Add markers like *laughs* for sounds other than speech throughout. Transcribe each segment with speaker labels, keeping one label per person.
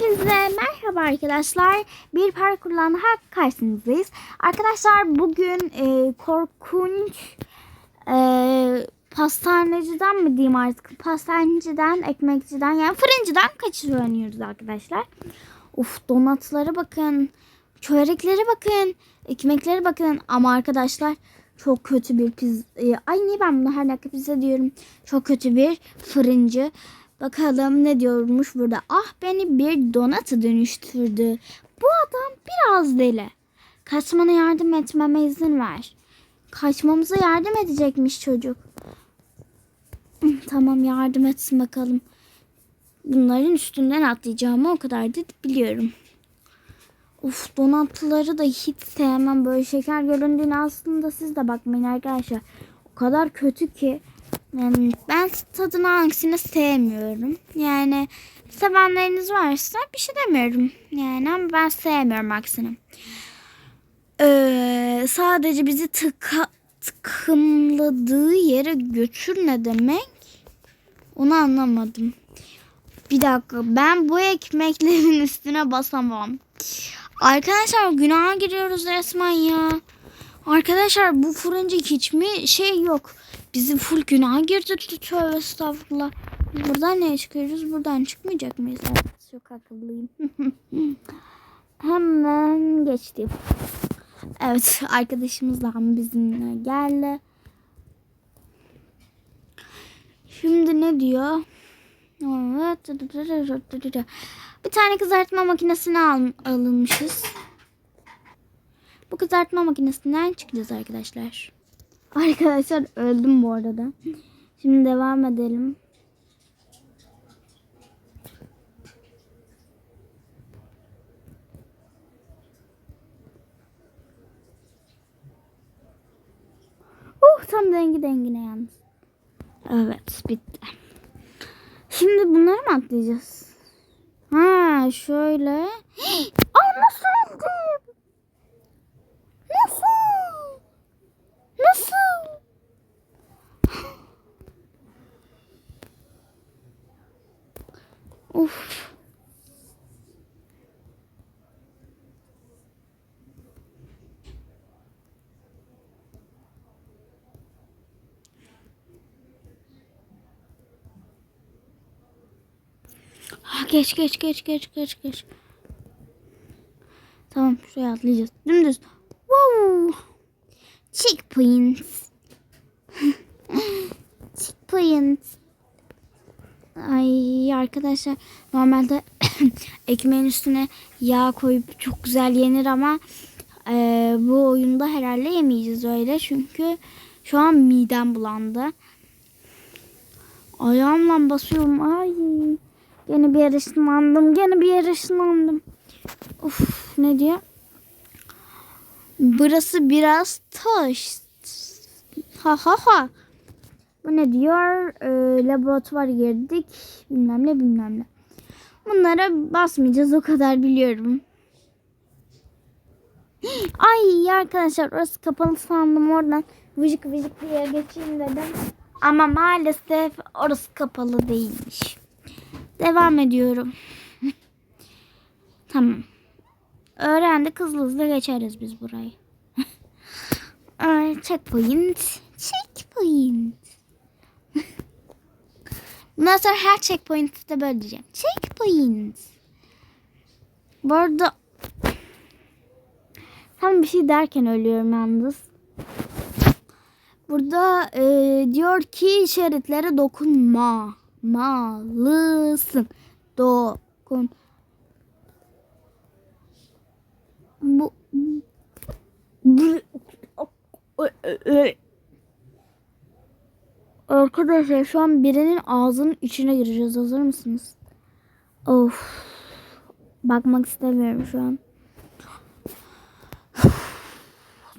Speaker 1: Hepinize merhaba arkadaşlar. Bir parkurla daha karşınızdayız. Arkadaşlar bugün e, korkunç e, pastaneciden mi diyeyim artık? Pastaneciden, ekmekçiden yani fırıncıdan kaçış oynuyoruz arkadaşlar. Uf donatlara bakın. Çöreklere bakın. Ekmeklere bakın. Ama arkadaşlar çok kötü bir pizza. Ay niye ben bunu her dakika pizza diyorum. Çok kötü bir fırıncı. Bakalım ne diyormuş burada. Ah beni bir donatı dönüştürdü. Bu adam biraz deli. Kaçmana yardım etmeme izin ver. Kaçmamıza yardım edecekmiş çocuk. Hı, Tamam yardım etsin bakalım. Bunların üstünden atlayacağımı o kadar da biliyorum. Uf donatları da hiç sevmem. Böyle şeker göründüğüne aslında siz de bakmayın arkadaşlar. O kadar kötü ki. Yani ben tadını hangisini sevmiyorum. Yani sevenleriniz varsa bir şey demiyorum. Yani ama ben sevmiyorum aksine. Ee, sadece bizi tıka, tıkımladığı yere götür ne demek? Onu anlamadım. Bir dakika ben bu ekmeklerin *laughs* üstüne basamam. Arkadaşlar günaha giriyoruz resmen ya. Arkadaşlar bu fırıncı hiç mi şey yok. Bizi full günaha girdirdi tövbe estağfurullah. Buradan ne çıkıyoruz? Buradan çıkmayacak mıyız? Çok akıllıyım. *laughs* Hemen geçtim. Evet arkadaşımız da bizimle geldi. Şimdi ne diyor? Evet. Bir tane kızartma makinesine al, alınmışız. Bu kızartma makinesinden çıkacağız arkadaşlar. Arkadaşlar öldüm bu arada. Şimdi devam edelim. Uh tam dengi dengine yalnız. Evet bitti. Şimdi bunları mı atlayacağız? Ha şöyle. *gasps* Ay nasıl öldüm? Nasıl? Nasıl? Uf. Ha, geç geç geç geç geç geç. Tamam şuraya atlayacağız. Dümdüz. Wow. Checkpoint. *laughs* Checkpoint. Ay arkadaşlar normalde *coughs* ekmeğin üstüne yağ koyup çok güzel yenir ama e, bu oyunda herhalde yemeyeceğiz öyle çünkü şu an midem bulandı. Ayağımla basıyorum. Ay. Gene bir ışınlandım. Gene bir ışınlandım. Of ne diyor? Burası biraz taş. Ha ha ha. Bu ne diyor? Ee, laboratuvar girdik. Bilmem ne bilmem ne. Bunlara basmayacağız o kadar biliyorum. *gasps* Ay arkadaşlar orası kapalı sandım oradan vıcık vıcık diye geçeyim dedim. Ama maalesef orası kapalı değilmiş. Devam ediyorum. *laughs* tamam. Öğrendik hızlı hızlı geçeriz biz burayı. *laughs* Ay, checkpoint. Checkpoint. *laughs* Bundan sonra her checkpoint'te böyle diyeceğim. Checkpoint. Bu arada tam bir şey derken ölüyorum yalnız. Burada e, diyor ki işaretlere dokunma. Malısın. Dokun. Bu Arkadaşlar şu an birinin ağzının içine gireceğiz. Hazır mısınız? Of. Bakmak istemiyorum şu an.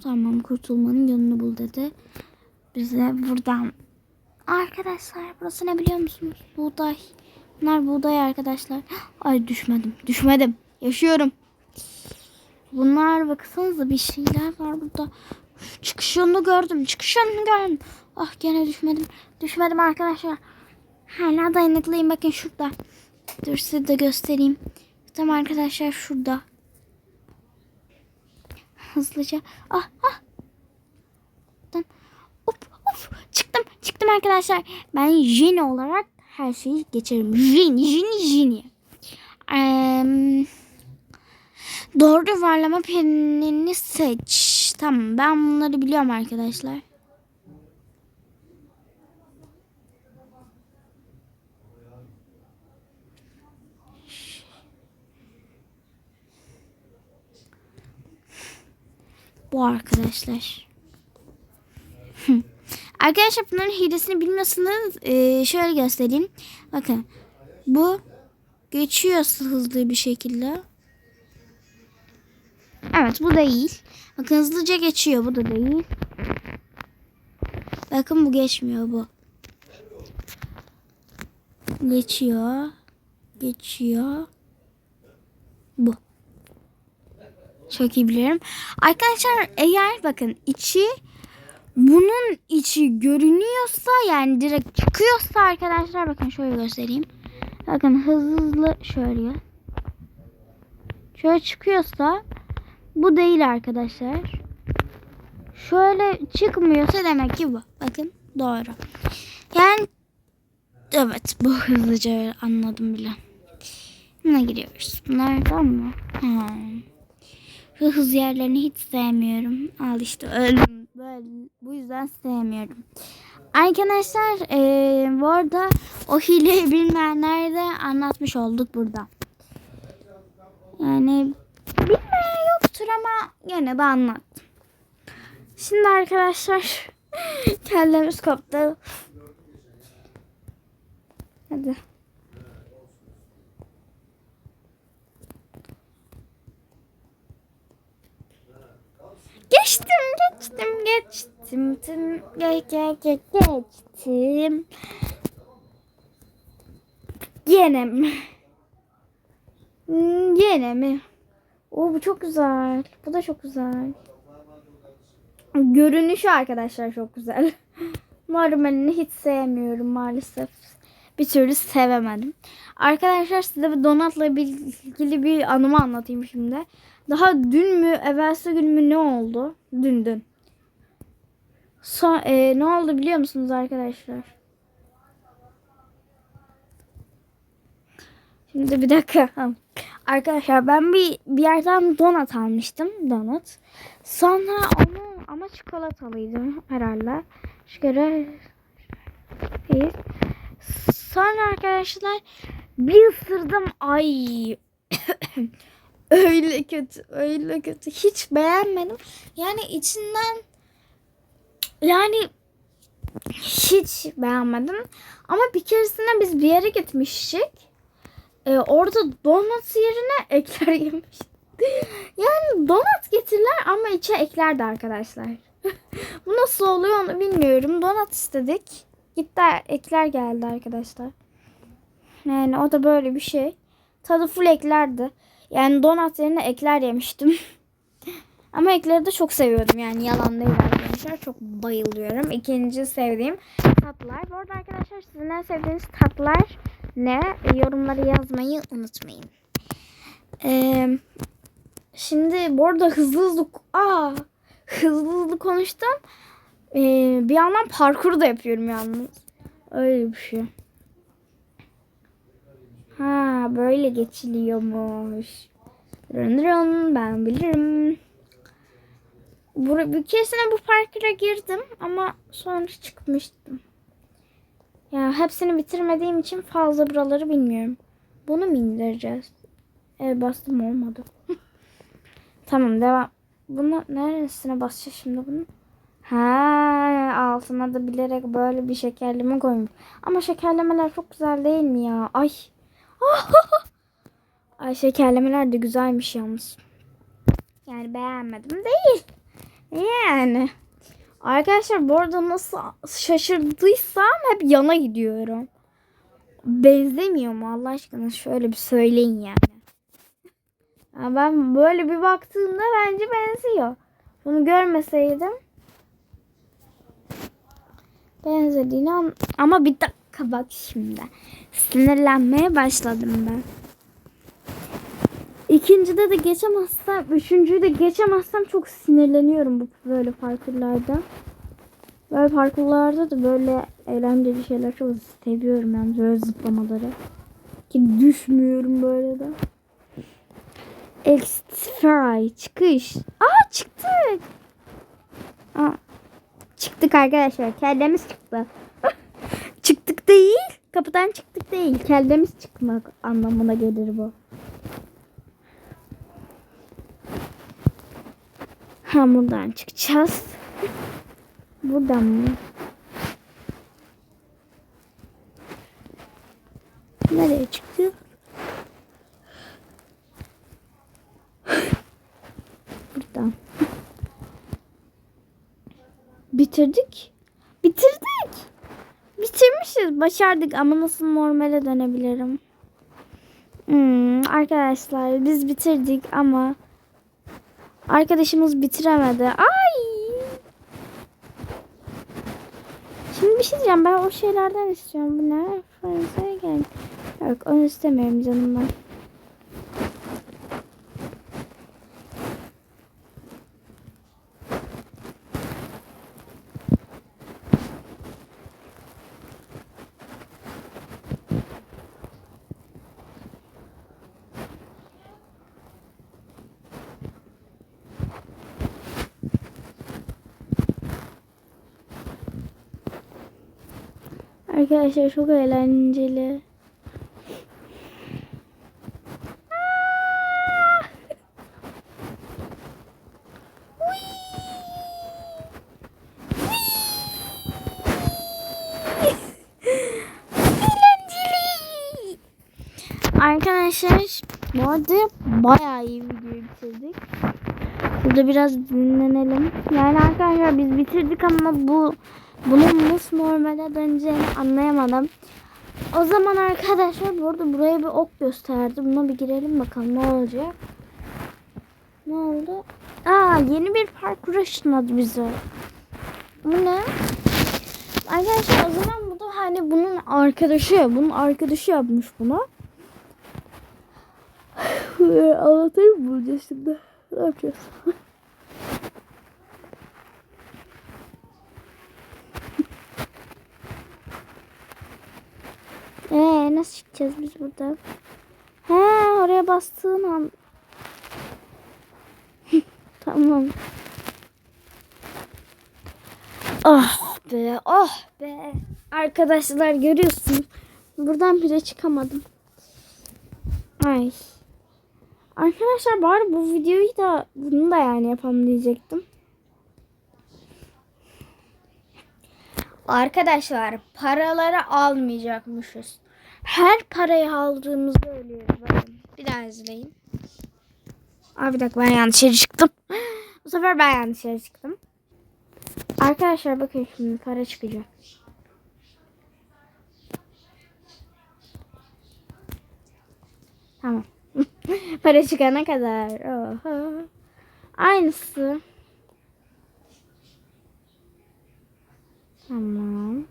Speaker 1: Tamam kurtulmanın yolunu bul dedi. Bize buradan. Arkadaşlar burası ne biliyor musunuz? Buğday. Bunlar buğday arkadaşlar. *gasps* Ay düşmedim. Düşmedim. Yaşıyorum. Bunlar baksanıza bir şeyler var burada. Çıkış yolunu gördüm. Çıkış yolunu gördüm. Ah gene düşmedim. Düşmedim arkadaşlar. Hala dayanıklıyım. Bakın şurada. Dur size de göstereyim. Tamam arkadaşlar şurada. Hızlıca. Ah ah. Hop. Çıktım. Çıktım arkadaşlar. Ben Jenny olarak her şeyi geçerim. Jenny, Jenny, Jenny. Eee, doğru yuvarlama penini seç. Tamam ben bunları biliyorum arkadaşlar. Bu arkadaşlar. Arkadaşlar bunların hilesini bilmiyorsanız eee, şöyle göstereyim. Bakın bu geçiyor hızlı bir şekilde. Evet bu değil. Bakın hızlıca geçiyor bu da değil. Bakın bu geçmiyor bu. Geçiyor. Geçiyor. Bu. Çok iyi biliyorum. Arkadaşlar eğer bakın içi bunun içi görünüyorsa yani direkt çıkıyorsa arkadaşlar bakın şöyle göstereyim. Bakın hızlı şöyle. Şöyle çıkıyorsa bu değil arkadaşlar. Şöyle çıkmıyorsa demek ki bu. Bakın doğru. Yani evet bu hızlıca anladım bile. Buna giriyoruz. Bunlar tamam mı? Ha. Hız yerlerini hiç sevmiyorum. Al işte öldüm. Böyle, bu yüzden sevmiyorum. Arkadaşlar eee bu arada o hileyi bilmeyenlere de anlatmış olduk burada. Yani bilmeyen yoktur ama yine de anlattım. Şimdi arkadaşlar *laughs* kellemiz koptu. Hadi. Geçtim, geçtim, geçtim, tüm, ge, ge, ge, geçtim. Yine mi? Hmm, Yine mi? Oo bu çok güzel. Bu da çok güzel. Görünüşü arkadaşlar çok güzel. *laughs* Normalini hiç sevmiyorum maalesef. Bir türlü sevemedim. Arkadaşlar size bir donatla ilgili bir anımı anlatayım şimdi. Daha dün mü, evvelsi gün mü ne oldu? Dün dün. So, e, ne oldu biliyor musunuz arkadaşlar? Şimdi bir dakika. *laughs* Arkadaşlar ben bir bir yerden donat almıştım. Donut. Sonra onu ama çikolatalıydı herhalde. Şöyle değil. Sonra arkadaşlar bir ısırdım. Ay *coughs* öyle kötü, öyle kötü. Hiç beğenmedim. Yani içinden yani hiç beğenmedim. Ama bir keresinde biz bir yere gitmiştik. Ee, orada donat yerine ekler yemiş. *laughs* yani donat getirirler ama içe eklerdi arkadaşlar. *laughs* Bu nasıl oluyor onu bilmiyorum. Donat istedik. Gitti ekler geldi arkadaşlar. Yani o da böyle bir şey. Tadı full eklerdi. Yani donat yerine ekler yemiştim. *laughs* Ama ekleri de çok seviyordum yani yalan değil arkadaşlar. Çok bayılıyorum. İkinci sevdiğim tatlılar. Bu arada arkadaşlar sizin en sevdiğiniz tatlılar ne? Yorumlara yazmayı unutmayın. Ee, şimdi bu arada hızlı hızlı aa, hızlı hızlı konuştum. Ee, bir yandan parkur da yapıyorum yalnız. Öyle bir şey. Ha böyle geçiliyormuş. Rın rın ben bilirim. Bur bir keresine bu parkura girdim ama sonra çıkmıştım. Ya hepsini bitirmediğim için fazla buraları bilmiyorum. Bunu mu indireceğiz? Evet bastım olmadı. *laughs* tamam devam. Bunu neresine basacağız şimdi bunu? Ha altına da bilerek böyle bir şekerleme koymuş. Ama şekerlemeler çok güzel değil mi ya? Ay. *laughs* Ay şekerlemeler de güzelmiş yalnız. Yani beğenmedim değil. Yani. Arkadaşlar bu arada nasıl şaşırdıysam hep yana gidiyorum. Benzemiyor mu Allah aşkına şöyle bir söyleyin yani. Ya ben böyle bir baktığımda bence benziyor. Bunu görmeseydim benzediğini an ama bir dakika bak şimdi. Sinirlenmeye başladım ben. ikincide de geçemezsem, üçüncüyü de geçemezsem çok sinirleniyorum bu böyle parkurlarda. Böyle parkurlarda da böyle eğlenceli şeyler çok seviyorum yani böyle zıplamaları. Ki düşmüyorum böyle de. Extra çıkış. Aa çıktık. Aa, çıktık arkadaşlar. Kellemiz çıktı. *laughs* çıktık değil. Kapıdan çıktık değil. Kellemiz çıkmak anlamına gelir bu. Ha buradan çıkacağız. Buradan mı? Nereye çıktı? Buradan. Bitirdik. Bitirdik. Bitirmişiz. Başardık ama nasıl normale dönebilirim? Hmm, arkadaşlar biz bitirdik ama arkadaşımız bitiremedi. Ay! Şimdi bir şey diyeceğim. Ben o şeylerden istiyorum. Bu ne? Fransa'ya gel. Yok onu istemiyorum canım ben. Arkadaşlar çok eğlenceli. Arkadaşlar bu arada bayağı iyi videoyu bitirdik. Burada biraz dinlenelim. Yani arkadaşlar biz bitirdik ama bu bunun nasıl normale döneceğini anlayamadım. O zaman arkadaşlar burada buraya bir ok gösterdi. Buna bir girelim bakalım ne olacak. Ne oldu? Aa yeni bir parkur ışınladı bize. Bu ne? Arkadaşlar o zaman bu da hani bunun arkadaşı. Bunun arkadaşı yapmış bunu. *laughs* Anlatayım mı burada şimdi? Ne yapacağız? *laughs* Nasıl çıkacağız biz buradan? He oraya bastığın an. *laughs* tamam. Ah be ah be. Arkadaşlar görüyorsun. Buradan bile çıkamadım. Ay. Arkadaşlar bari bu videoyu da bunu da yani yapalım diyecektim. Arkadaşlar paraları almayacakmışız. Her parayı aldığımızda ölüyoruz. Bakın. Bir daha izleyin. Aa, bir dakika ben yanlış yere çıktım. Bu sefer ben yanlış yere çıktım. Arkadaşlar bakın şimdi para çıkacak. Tamam. *laughs* para çıkana kadar. Oha. Aynısı. Tamam.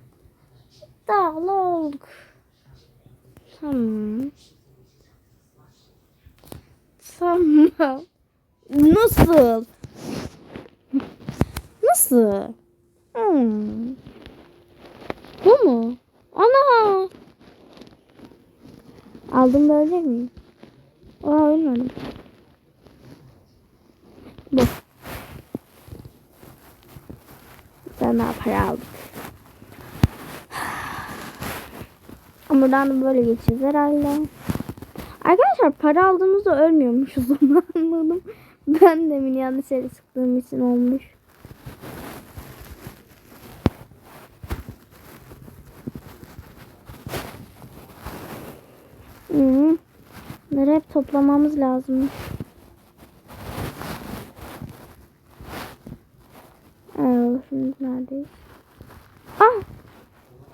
Speaker 1: Dağlı olduk. Tamam. Tamam. Nasıl? Nasıl? Hmm. Bu mu? Ana. Aldım da ölecek miyim? Aa ölmedim. Bu. Sana para aldık. Buradan da böyle geçeceğiz herhalde. Arkadaşlar para aldığımızda ölmüyormuşuz *laughs* onu anladım. Ben demin yanlış yere sıktığım için olmuş. Hmm. Bunları hep toplamamız lazım. Evet, şimdi neredeyiz? Ah!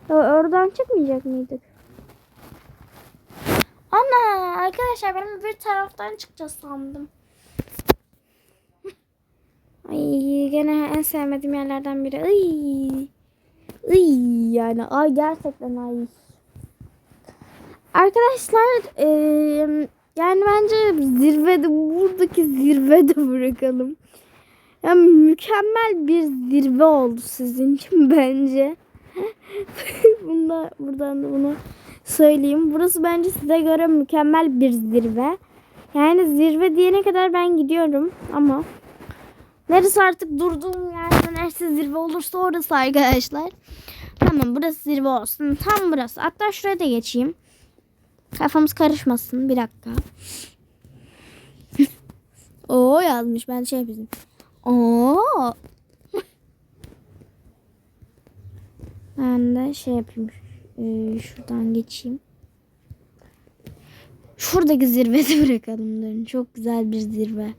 Speaker 1: Oradan çıkmayacak mıydık? Ana arkadaşlar ben bir taraftan çıkacağız sandım. Ay gene en sevmediğim yerlerden biri. Ay. Ay yani ay gerçekten ay. Arkadaşlar eee Yani bence zirvede buradaki zirvede *laughs* bırakalım. Yani mükemmel bir zirve oldu sizin için bence. *laughs* Bunda, buradan da bunu söyleyeyim. Burası bence size göre mükemmel bir zirve. Yani zirve diyene kadar ben gidiyorum ama neresi artık durduğum yerde neresi zirve olursa orası arkadaşlar. Tamam burası zirve olsun. Tam burası. Hatta şuraya da geçeyim. Kafamız karışmasın. Bir dakika. *laughs* Oo yazmış. Ben şey yapayım. Oo. *laughs* Ben de şey yapayım. Ee, şuradan geçeyim. Şuradaki zirvede *laughs* bırakalım. Durun. Çok güzel bir zirve.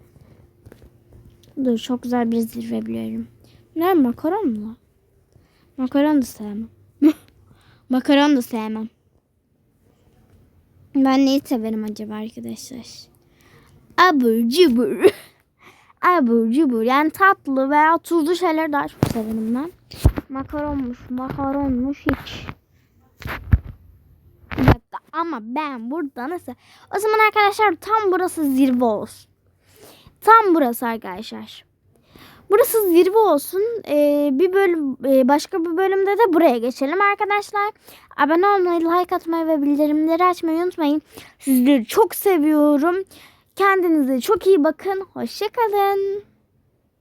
Speaker 1: Dur çok güzel bir zirve biliyorum. Ne makaron mu? Makaron da sevmem. *laughs* makaron da sevmem. Ben neyi severim acaba arkadaşlar? Abur cubur. *laughs* Abur cubur. Yani tatlı veya tuzlu şeyler daha çok severim ben. Makaronmuş, makaronmuş hiç. Ama ben burada nasıl? O zaman arkadaşlar tam burası zirve olsun. Tam burası arkadaşlar. Burası zirve olsun. Ee, bir bölüm e, başka bir bölümde de buraya geçelim arkadaşlar. Abone olmayı, like atmayı ve bildirimleri açmayı unutmayın. Sizleri çok seviyorum. Kendinize çok iyi bakın. Hoşçakalın.